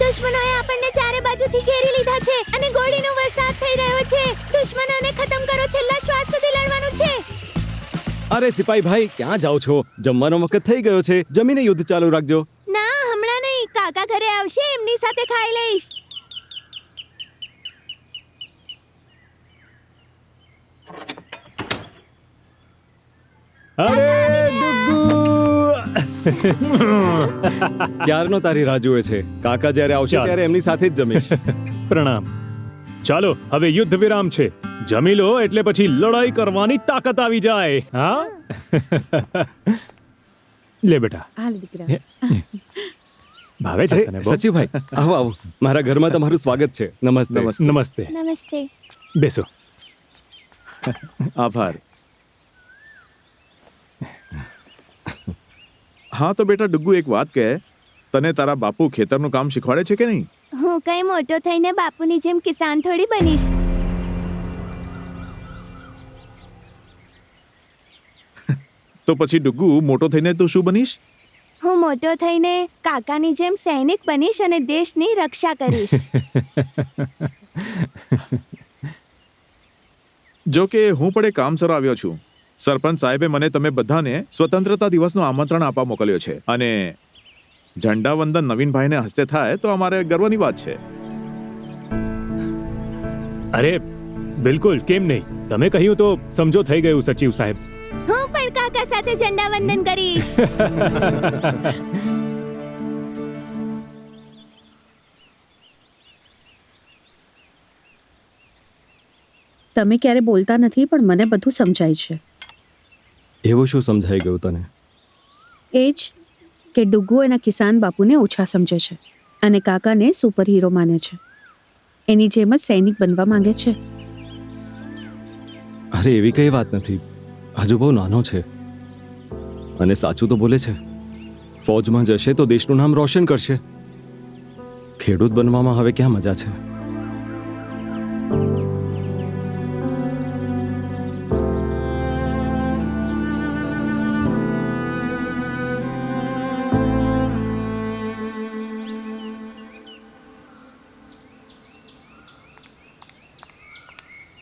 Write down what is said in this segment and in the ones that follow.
દુશ્મનોએ આપણને ચારે બાજુથી ઘેરી લીધા છે અને ગોળીનો વરસાદ થઈ રહ્યો છે. દુશ્મનોને ખતમ કરો છેલ્લા શ્વાસ સુધી લડવાનું છે. અરે સિપાઈ ભાઈ ક્યાં જાઓ છો? જમવાનો વખત થઈ ગયો છે. જમીને યુદ્ધ ચાલુ રાખજો. ના હમણાં નહીં. કાકા ઘરે આવશે એમની સાથે ખાઈ લઈશ. અરે ક્યારનો તારી રાહ જુએ છે? કાકા જ્યારે આવશે ચાલ. ત્યારે એમની સાથે જ જમીશ. પ્રણામ. ચાલો હવે યુદ્ધ વિરામ છે. જમી લો એટલે પછી લડાઈ કરવાની તાકાત આવી જાય. હા? લે બેટા. હાલ દીકરા. ભાવે છે અરે તને બહુ? સચિવભાઈ આવો આવો. મારા ઘરમાં તમારું સ્વાગત છે. નમસ્તે. નમસ્તે. નમસ્તે. બેસો. આભાર. હા તો બેટા ડુગ્ગુ એક વાત કહે તને તારા બાપુ ખેતરનું કામ શીખવાડે છે કે નહીં? હું કઈ મોટો થઈને બાપુની જેમ કિસાન થોડી બનીશ. તો પછી ડુગ્ગુ મોટો થઈને તું શું બનીશ? હું મોટો થઈને કાકાની જેમ સૈનિક બનીશ અને દેશની રક્ષા કરીશ. જો કે હું પણ એક કામસર આવ્યો છું. સરપંચ સાહેબે મને તમે બધાને સ્વતંત્રતા દિવસનું આમંત્રણ આપવા મોકલ્યો છે. અને ઝંડા વંદન નવીનભાઈને હસ્તે થાય તો અમારે ગર્વની વાત છે. અરે બિલકુલ કેમ નહીં? તમે કહ્યું તો સમજો થઈ ગયું સચિવ સાહેબ. હું પણ કાકા સાથે ઝંડા વંદન કરીશ. તમે ક્યારે બોલતા નથી પણ મને બધું સમજાય છે. એવું શું સમજાઈ ગયું તને? એ જ કે ડુગ્ગુ એના કિસાન બાપુને ઓછા સમજે છે અને કાકાને સુપર હીરો માને છે. એની જેમ જ સૈનિક બનવા માંગે છે. અરે એવી કઈ વાત નથી. હજુ બહુ નાનો છે. અને સાચું તો બોલે છે. ફૌજમાં જશે તો દેશનું નામ રોશન કરશે. ખેડૂત બનવામાં હવે ક્યાં મજા છે?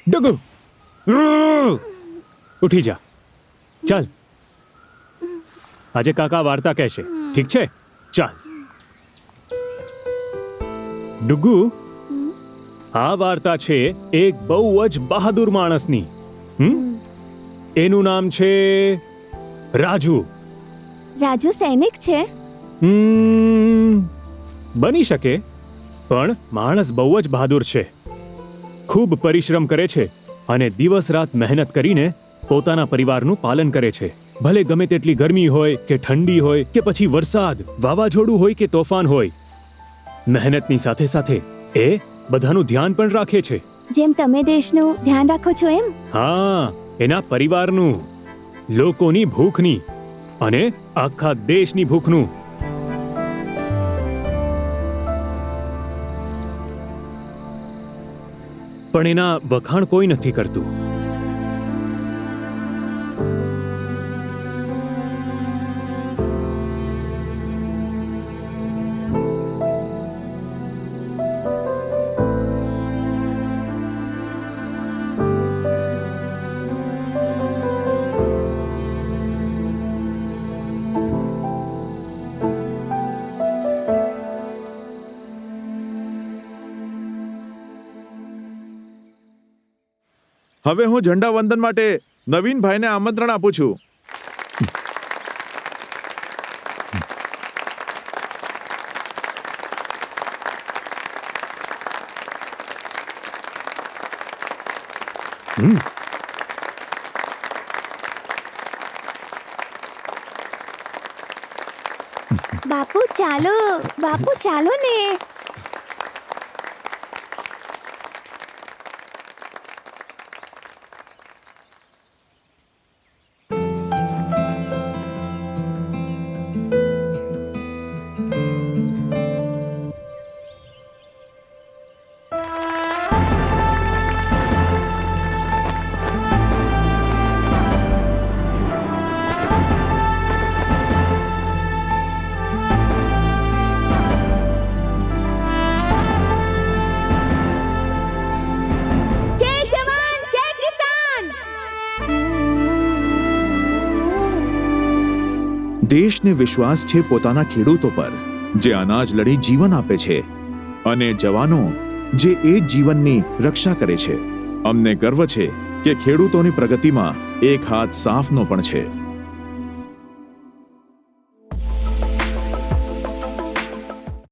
ડગુ. ઉઠી જા. ચાલ. આજે કાકા વાર્તા કહેશે. ઠીક છે? ચાલ. ડુગુ આ વાર્તા છે એક બહુ જ બહાદુર માણસની. હમ? એનું નામ છે રાજુ. રાજુ સૈનિક છે? હમ, બની શકે પણ માણસ બહુ જ બહાદુર છે. ખૂબ પરિશ્રમ કરે છે અને દિવસ રાત મહેનત કરીને પોતાના પરિવારનું પાલન કરે છે. ભલે ગમે તેટલી ગરમી હોય કે ઠંડી હોય કે પછી વરસાદ વાવાઝોડું હોય કે તોફાન હોય મહેનતની સાથે સાથે એ બધાનું ધ્યાન પણ રાખે છે. જેમ તમે દેશનું ધ્યાન રાખો છો એમ? હા એના પરિવારનું લોકોની ભૂખની અને આખા દેશની ભૂખનું. પણ એના વખાણ કોઈ નથી કરતું. હવે હું ઝંડા વંદન માટે નવીનભાઈને આમંત્રણ આપું છું. બાપુ ચાલો બાપુ ચાલો ને. દેશને વિશ્વાસ છે પોતાના ખેડૂતો પર, જે અનાજ લડી જીવન આપે છે, અને જવાનો જે એ જીવનની રક્ષા કરે છે. અમને ગર્વ છે કે ખેડૂતોની પ્રગતિમાં એક હાથ સાફનો પણ છે.